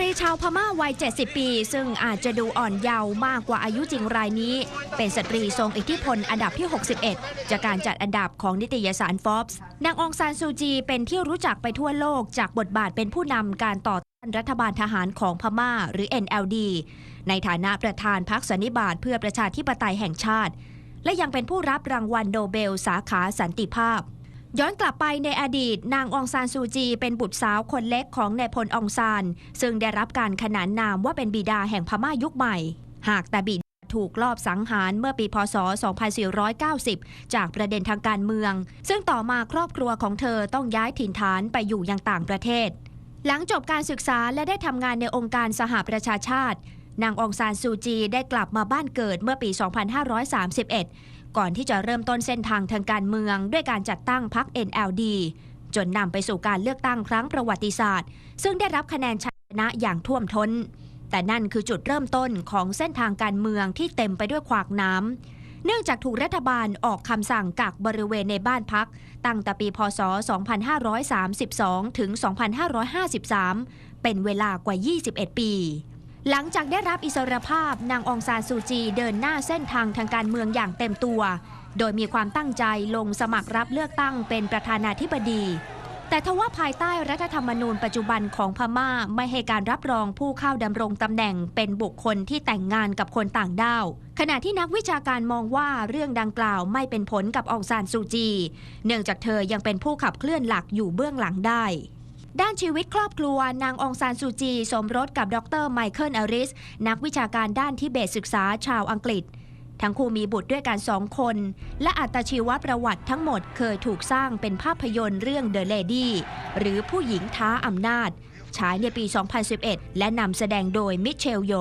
รีชาวพม่าวัย 70 ปี ซึ่งอาจจะดูอ่อนเยาว์มากกว่าอายุจริงรายนี้ เป็นสตรีทรงอิทธิพลอันดับที่ 61 จากการจัดอันดับของนิตยสาร Forbes นางองซานซูจีเป็นที่รู้จักไปทั่วโลกจากบทบาทเป็นผู้นำการต่อต้านรัฐบาลทหารของพม่าหรือ NLD ในฐานะประธานพรรคสันนิบาตเพื่อประชาธิปไตยแห่งชาติ และยังเป็นผู้รับรางวัลโนเบลสาขาสันติภาพ ย้อนกลับไปในอดีต นางองซานซูจี เป็นบุตรสาวคนเล็กของนายพลองซาน ซึ่งได้รับการขนานนามว่าเป็นบิดาแห่งพม่ายุคใหม่ หากแต่บิดาถูกลอบสังหารเมื่อปีพศ 2490 จากประเด็นทางการเมือง ซึ่งต่อมาครอบครัวของเธอต้องย้ายถิ่นฐานไปอยู่ยังต่างประเทศ หลังจบการศึกษาและได้ทำงานในองค์การสหประชาชาติ นางองซานซูจีได้กลับมาบ้านเกิดเมื่อปี 2531 ก่อนที่จะเริ่มต้นเส้นทางทางการเมือง ด้วยการจัดตั้งพรรค NLD จนนำไปสู่การเลือกตั้งครั้งประวัติศาสตร์ ซึ่งได้รับคะแนนชนะอย่างท่วมท้น แต่นั่นคือจุดเริ่มต้นของเส้นทางการเมืองที่เต็มไปด้วยขวากน้ำเนื่องจากถูกรัฐบาลออกคำสั่งกักบริเวณในบ้านพัก ตั้งแต่ปีพศ 2532 ถึง 2553 เป็นเวลากว่า 21 ปี หลังจากได้รับอิสรภาพนางองซานซูจีเดินหน้าเส้นทางทางการเมืองอย่างเต็มตัว โดยมีความตั้งใจลงสมัครรับเลือกตั้งเป็นประธานาธิบดี แต่ทว่าภายใต้รัฐธรรมนูญปัจจุบันของพม่าไม่ให้การรับรองผู้เข้าดำรงตำแหน่งเป็นบุคคลที่แต่งงานกับคนต่างด้าว ขณะที่นักวิชาการมองว่าเรื่องดังกล่าวไม่เป็นผลกับองซานซูจี เนื่องจากเธอยังเป็นผู้ขับเคลื่อนหลักอยู่เบื้องหลังได้ ด้านชีวิตครอบครัวนางองซานซูจี สมรสกับดรไมเคิลอริส นักวิชาการด้านทิเบตศึกษาชาวอังกฤษ ทั้งคู่มีบุตรด้วยกันสองคน และอัตชีวประวัติทั้งหมดเคยถูกสร้างเป็นภาพยนตร์เรื่อง The Lady หรือผู้หญิงท้าอำนาจ ฉายในปี 2011 และนำแสดงโดยมิเชลโย